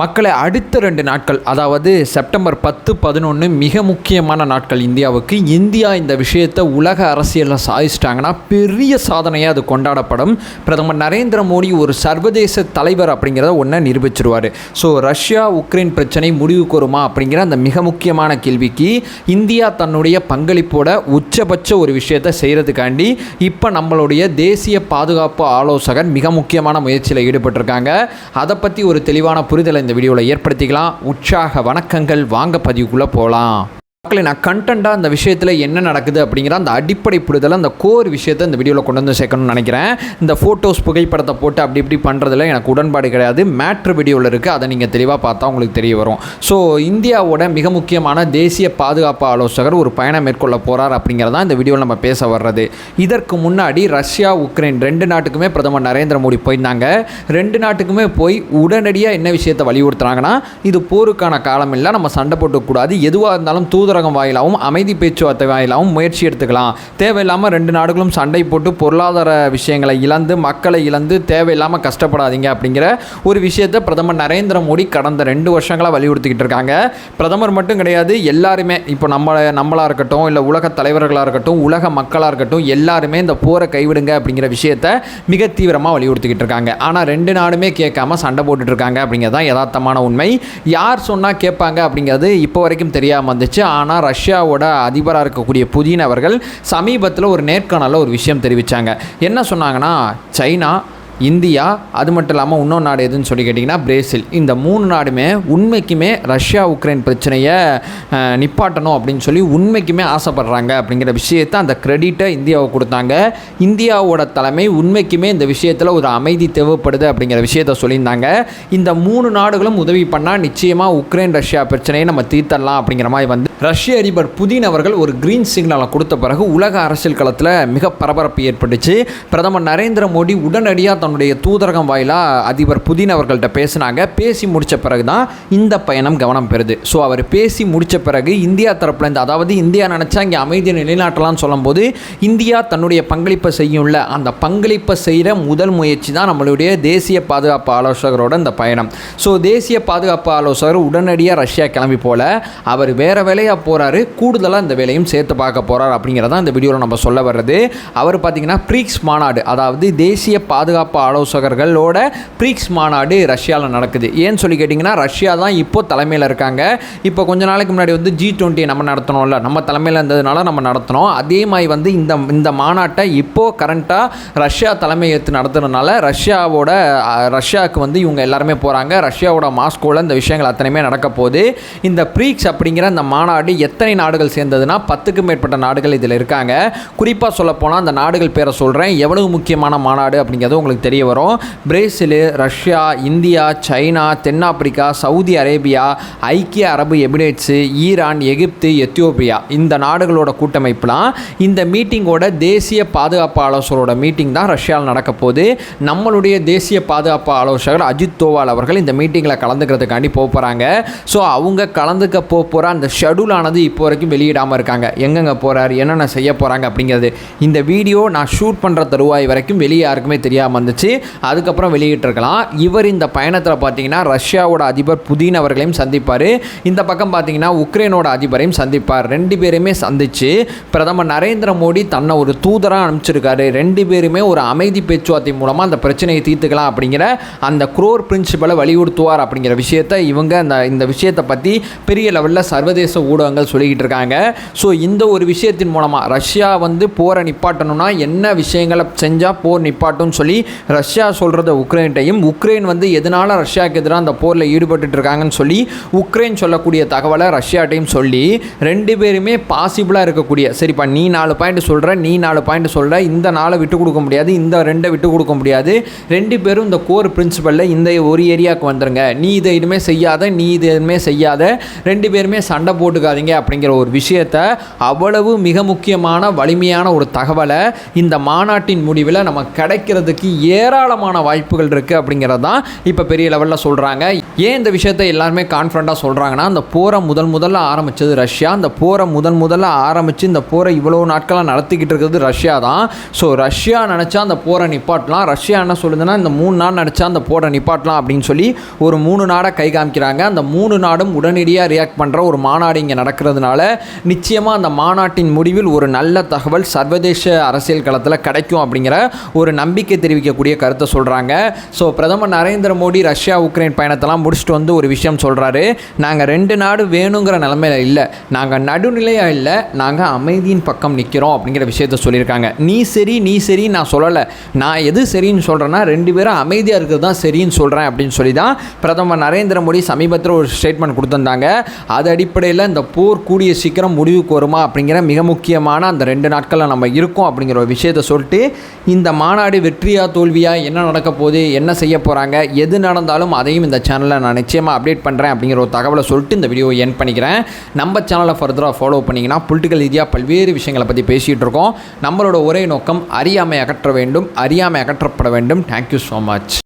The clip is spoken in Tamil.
மக்களை அடுத்த ரெண்டு நாட்கள் அதாவது செப்டம்பர் பத்து பதினொன்று மிக முக்கியமான நாட்கள் இந்தியாவுக்கு. இந்தியா இந்த விஷயத்தை உலக அரசியலில் சாதிச்சிட்டாங்கன்னா பெரிய சாதனையாக அது கொண்டாடப்படும். பிரதமர் நரேந்திர மோடி ஒரு சர்வதேச தலைவர் அப்படிங்கிறத ஒன்றை நிரூபிச்சிருவார். ஸோ ரஷ்யா உக்ரைன் பிரச்சனை முடிவுக்கு வருமா அப்படிங்கிற அந்த மிக முக்கியமான கேள்விக்கு இந்தியா தன்னுடைய பங்களிப்போட உச்சபட்ச ஒரு விஷயத்தை செய்கிறதுக்காண்டி இப்போ நம்மளுடைய தேசிய பாதுகாப்பு ஆலோசகர் மிக முக்கியமான முயற்சியில் ஈடுபட்டிருக்காங்க. அதை பற்றி ஒரு தெளிவான புரிதலை இந்த வீடியோவில் ஏற்படுத்திக்கலாம். உற்சாக வணக்கங்கள் வாங்க பதிவுக்குள்ளே போகலாம். மக்களை நான் கண்டென்ட்டாக அந்த விஷயத்தில் என்ன நடக்குது அப்படிங்கிற அந்த அடிப்படை புரிதலை அந்த கோர் விஷயத்தை இந்த வீடியோவில் கொண்டு வந்து சேர்க்கணும்னு நினைக்கிறேன். இந்த ஃபோட்டோஸ் புகைப்படத்தை போட்டு அப்படி இப்படி பண்ணுறதுல எனக்கு உடன்பாடு கிடையாது. மேட்ரு வீடியோவில் இருக்குது அதை நீங்கள் தெளிவாக பார்த்தா உங்களுக்கு தெரிய வரும். ஸோ இந்தியாவோட மிக முக்கியமான தேசிய பாதுகாப்பு ஆலோசகர் ஒரு பயணம் மேற்கொள்ள போகிறார் அப்படிங்கிறதான் இந்த வீடியோவில் நம்ம பேச வர்றது. இதற்கு முன்னாடி ரஷ்யா உக்ரைன் ரெண்டு நாட்டுக்குமே பிரதமர் நரேந்திர மோடி போயிருந்தாங்க. ரெண்டு நாட்டுக்குமே போய் உடனடியாக என்ன விஷயத்தை வலியுறுத்துறாங்கன்னா இது போருக்கான காலம் இல்லை நம்ம சண்டை போட்டுக்கூடாது எதுவாக இருந்தாலும் தூதர் தூதரகம் வாயிலாகவும் அமைதி பேச்சுவார்த்தை வாயிலாகவும் முயற்சி எடுத்துக்கலாம். தேவையில்லாமல் ரெண்டு நாடுகளும் சண்டை போட்டு பொருளாதார விஷயங்களை இழந்து மக்களை இழந்து தேவையில்லாமல் கஷ்டப்படாதீங்க அப்படிங்கிற ஒரு விஷயத்தை பிரதமர் நரேந்திர மோடி கடந்த ரெண்டு வருஷங்களாக வலியுறுத்திக்கிட்டு இருக்காங்க. பிரதமர் மட்டும் கிடையாது எல்லாருமே இப்போ நம்ம நம்மளாக இருக்கட்டும் இல்லை உலக தலைவர்களாக இருக்கட்டும் உலக மக்களாக இருக்கட்டும் எல்லாருமே இந்த போரை கைவிடுங்க அப்படிங்கிற விஷயத்தை மிக தீவிரமாக வலியுறுத்திக்கிட்டு இருக்காங்க. ஆனால் ரெண்டு நாடுமே கேட்காம சண்டை போட்டுட்டு இருக்காங்க அப்படிங்கிறது தான் யதார்த்தமான உண்மை. யார் சொன்னால் கேட்பாங்க அப்படிங்கிறது இப்போ வரைக்கும் தெரியாமல் வந்துச்சு. ஆனால் ரஷ்யாவோட அதிபராக இருக்கக்கூடிய புதின் அவர்கள் சமீபத்தில் ஒரு நேர்காணலில் ஒரு விஷயம் தெரிவித்தாங்க என்ன சொன்னாங்கன்னா சைனா இந்தியா அது மட்டும் இல்லாமல் இன்னொரு நாடு எதுன்னு சொல்லி கேட்டிங்கன்னா பிரேசில். இந்த மூணு நாடுமே உண்மைக்குமே ரஷ்யா உக்ரைன் பிரச்சனையை நிப்பாட்டணும் அப்படின்னு சொல்லி உண்மைக்குமே ஆசைப்படுறாங்க அப்படிங்கிற விஷயத்தை அந்த கிரெடிட்டை இந்தியாவுக்கு கொடுத்தாங்க. இந்தியாவோட தலைமை உண்மைக்குமே இந்த விஷயத்தில் ஒரு அமைதி தேவைப்படுது அப்படிங்கிற விஷயத்த சொல்லியிருந்தாங்க. இந்த மூணு நாடுகளும் உதவி பண்ணால் நிச்சயமாக உக்ரைன் ரஷ்யா பிரச்சனையை நம்ம தீர்த்தரலாம் அப்படிங்கிற மாதிரி வந்து ரஷ்ய அதிபர் புதின் அவர்கள் ஒரு கிரீன் சிக்னலை கொடுத்த பிறகு உலக அரசியல் களத்தில் மிக பரபரப்பு ஏற்பட்டுச்சு. பிரதமர் நரேந்திர மோடி உடனடியாக தன்னுடைய தூதரகம் வாயிலாக அதிபர் புதின் அவர்கள்ட்ட பேசினாங்க. பேசி முடித்த பிறகு தான் இந்த பயணம் கவனம் பெறுது. ஸோ அவர் பேசி முடித்த பிறகு இந்தியா தரப்புலேருந்து அதாவது இந்தியா நினச்சா இங்கே அமைதியை நிலைநாட்டலாம்னு சொல்லும்போது இந்தியா தன்னுடைய பங்களிப்பை செய்யும்ல அந்த பங்களிப்பை செய்கிற முதல் முயற்சி தான் நம்மளுடைய தேசிய பாதுகாப்பு ஆலோசகரோட இந்த பயணம். ஸோ தேசிய பாதுகாப்பு ஆலோசகர் உடனடியாக ரஷ்யா கிளம்பி போல அவர் வேறு வேலையாக போகிறாரு கூடுதலாக இந்த வேலையும் சேர்த்து பார்க்க போகிறார் அப்படிங்கிறதான் இந்த வீடியோவில் நம்ம சொல்ல வர்றது. அவர் பார்த்தீங்கன்னா ப்ரீக்ஸ் மாநாடு அதாவது தேசிய பாதுகாப்பு ஆலோசகர்களோட ப்ரீக்ஸ் மாநாடு ரஷ்யாவில் நடக்குது. ஏன்னு சொல்லி கேட்டிங்கன்னா ரஷ்யா தான் இப்போ தலைமையில் இருக்காங்க. இப்போ கொஞ்ச நாளைக்கு முன்னாடி வந்து ஜி டுவெண்ட்டி நம்ம நடத்தினோம்ல. நம்ம தலைமையில் இருந்ததுனால நம்ம நடத்தினோம். அதே மாதிரி வந்து இந்த இந்த மாநாட்டை இப்போது கரண்ட்டாக ரஷ்யா தலைமை ஏற்று நடத்துறதுனால ரஷ்யாவோட ரஷ்யாவுக்கு வந்து இவங்க எல்லாருமே போகிறாங்க ரஷ்யாவோட மாஸ்கோவில் இந்த விஷயங்கள் அத்தனையுமே நடக்க போகுது. இந்த ப்ரீக்ஸ் அப்படிங்கிற அந்த மாநாடு எத்தனை நாடுகள் சேர்ந்ததுன்னா பத்துக்கும் மேற்பட்ட நாடுகள் இதில் இருக்காங்க. குறிப்பாக சொல்லப்போனால் அந்த நாடுகள் பேரை சொல்கிறேன் எவ்வளவு முக்கியமான மாநாடு அப்படிங்கிறது உங்களுக்கு தெரிய வரும். பிரேசிலு ரஷ்யா இந்தியா சைனா தென்னாப்பிரிக்கா சவுதி அரேபியா ஐக்கிய அரபு எமிரேட்ஸு ஈரான் எகிப்து எத்தியோப்பியா இந்த நாடுகளோட கூட்டமைப்புலாம் இந்த மீட்டிங்கோட தேசிய பாதுகாப்பு ஆலோசகரோட மீட்டிங் தான் ரஷ்யாவில் நடக்க போகுது. நம்மளுடைய தேசிய பாதுகாப்பு ஆலோசகர் அஜித் தோவால் அவர்கள் இந்த மீட்டிங்கில் கலந்துக்கிறதுக்காண்டி போக போகிறாங்க ஸோ அவங்க கலந்துக்க போக போகிற அந்த ஷெடியூல் ஆனது இப்போ வரைக்கும் வெளியிடாமல் இருக்காங்க. எங்கெங்கே போகிறார் என்னென்ன செய்ய போகிறாங்க அப்படிங்கிறது இந்த வீடியோ நான் ஷூட் பண்ணுற தருவாய் வரைக்கும் வெளியே யாருக்குமே தெரியாமல் வந்துச்சு அதுக்கப்புறம் வெளியிட்டிருக்கலாம். இவர் இந்த பயணத்தில் பார்த்தீங்கன்னா ரஷ்யாவோட அதிபர் புதின் அவர்களையும் சந்திப்பார். இந்த பக்கம் பார்த்தீங்கன்னா உக்ரைனோட அதிபரையும் சந்திப்பார். ரெண்டு பேருமே சந்தித்து பிரதமர் நரேந்திர மோடி தன்னை ஒரு தூதராக அனுப்பிச்சிருக்காரு. ரெண்டு பேருமே ஒரு அமைதி பேச்சுவார்த்தை மூலமாக அந்த பிரச்சனையை தீர்த்துக்கலாம் அப்படிங்கிற அந்த குரோர் பிரின்சிபலை வலியுறுத்துவார் அப்படிங்கிற விஷயத்தை இவங்க அந்த இந்த விஷயத்தை பற்றி பெரிய லெவலில் சர்வதேச ஊடகங்கள் சொல்லிக்கிட்டு இருக்காங்க ஸோ இந்த ஒரு விஷயத்தின் மூலமாக ரஷ்யா வந்து போரை நிப்பாட்டணும்னா என்ன விஷயங்களை செஞ்சால் போர் நிப்பாட்டும்னு சொல்லி ரஷ்யா சொல்கிறத உக்ரைன்ட்டையும் உக்ரைன் வந்து எதனால் ரஷ்யாவுக்கு எதிராக அந்த போரில் ஈடுபட்டுட்டு இருக்காங்கன்னு சொல்லி உக்ரைன் சொல்லக்கூடிய தகவலை ரஷ்யாட்டையும் சொல்லி ரெண்டு பேருமே பாசிபிளாக இருக்கக்கூடிய சரிப்பா நீ நாலு பாயிண்ட் சொல்கிற நீ நாலு பாயிண்ட் சொல்கிற இந்த நாளை விட்டு கொடுக்க முடியாது இந்த ரெண்டை விட்டு கொடுக்க முடியாது. ரெண்டு பேரும் இந்த கோர் பிரின்சிபலில் இந்த ஒரு ஏரியாவுக்கு வந்துருங்க. நீ இதை இனிமே செய்யாத நீ இது எதுவுமே செய்யாத ரெண்டு பேருமே சண்டை போட்டுக்காதீங்க அப்படிங்கிற ஒரு விஷயத்த அவ்வளவு மிக முக்கியமான வலிமையான ஒரு தகவலை இந்த மாநாட்டின் முடிவில் நம்ம கிடைக்கிறதுக்கு ஏராளமான வாய்ப்புகள் இருக்குது அப்படிங்கிறது தான் இப்போ பெரிய லெவலில் சொல்கிறாங்க ஏன் இந்த விஷயத்தை எல்லாருமே கான்ஃபிடண்ட்டாக சொல்கிறாங்கன்னா அந்த போரை முதல் முதல்ல ஆரம்பித்தது ரஷ்யா. அந்த போரை முதல் முதல்ல ஆரம்பித்து இந்த போரை இவ்வளோ நாட்களாக நடத்திக்கிட்டு இருக்கிறது ரஷ்யா தான். ஸோ ரஷ்யா நினச்சா அந்த போரை நிப்பாட்டலாம். ரஷ்யா என்ன சொல்லுதுன்னா இந்த மூணு நாள் நினச்சா அந்த போரை நிப்பாட்டலாம் அப்படின்னு சொல்லி ஒரு மூணு நாடாக கை காமிக்கிறாங்க. அந்த மூணு நாடும் உடனடியாக ரியாக்ட் பண்ணுற ஒரு மாநாடு இங்கே நடக்கிறதுனால நிச்சயமாக அந்த மாநாட்டின் முடிவில் ஒரு நல்ல தகவல் சர்வதேச அரசியல் களத்தில் கிடைக்கும் அப்படிங்கிற ஒரு நம்பிக்கை தெரிவிக்கக்கூடிய கருத்தை சொல்கிறாங்க ஸோ பிரதமர் நரேந்திர மோடி ரஷ்யா உக்ரைன் பயணத்தெல்லாம் முடிச்சுட்டு வந்து ஒரு விஷயம் சொல்கிறாரு நாங்கள் ரெண்டு நாடு வேணுங்கிற நிலமையில இல்லை. நாங்கள் நடுநிலையாக இல்லை. நாங்கள் அமைதியின் பக்கம் நிற்கிறோம் அப்படிங்கிற விஷயத்த சொல்லியிருக்காங்க. நீ சரி நீ சரி நான் சொல்லலை. நான் எது சரின்னு சொல்கிறேன்னா ரெண்டு பேரும் அமைதியாக இருக்கிறது தான் சரின்னு சொல்கிறேன் அப்படின்னு சொல்லி தான் பிரதமர் நரேந்திர மோடி சமீபத்தில் ஒரு ஸ்டேட்மெண்ட் கொடுத்துருந்தாங்க. அது அடிப்படையில் இந்த போர் கூடிய சீக்கிரம் முடிவுக்கு வருமா அப்படிங்கிற மிக முக்கியமான அந்த ரெண்டு நாட்களில் நம்ம இருக்கோம் அப்படிங்கிற ஒரு விஷயத்த சொல்லிட்டு இந்த மாநாடு வெற்றியா தோல்வியா என்ன நடக்க போகுது என்ன செய்ய போகிறாங்க எது நடந்தாலும் அதையும் இந்த சேனலில் நான் நிச்சயமாக அப்டேட் பண்ணுறேன் அப்படிங்கிற ஒரு தகவலை சொல்லிட்டு இந்த வீடியோ என் பண்ணிக்கிறேன். நம்ம சேனலை ஃபர்தராக ஃபாலோ பண்ணிங்கன்னா பொலிட்டிக்கல் ரீதியாக பல்வேறு விஷயங்களை பற்றி பேசிகிட்டு இருக்கோம். நம்மளோட ஒரே நோக்கம் அறியாமை அகற்ற வேண்டும் அறியாமை அகற்றப்பட வேண்டும். Thank you so much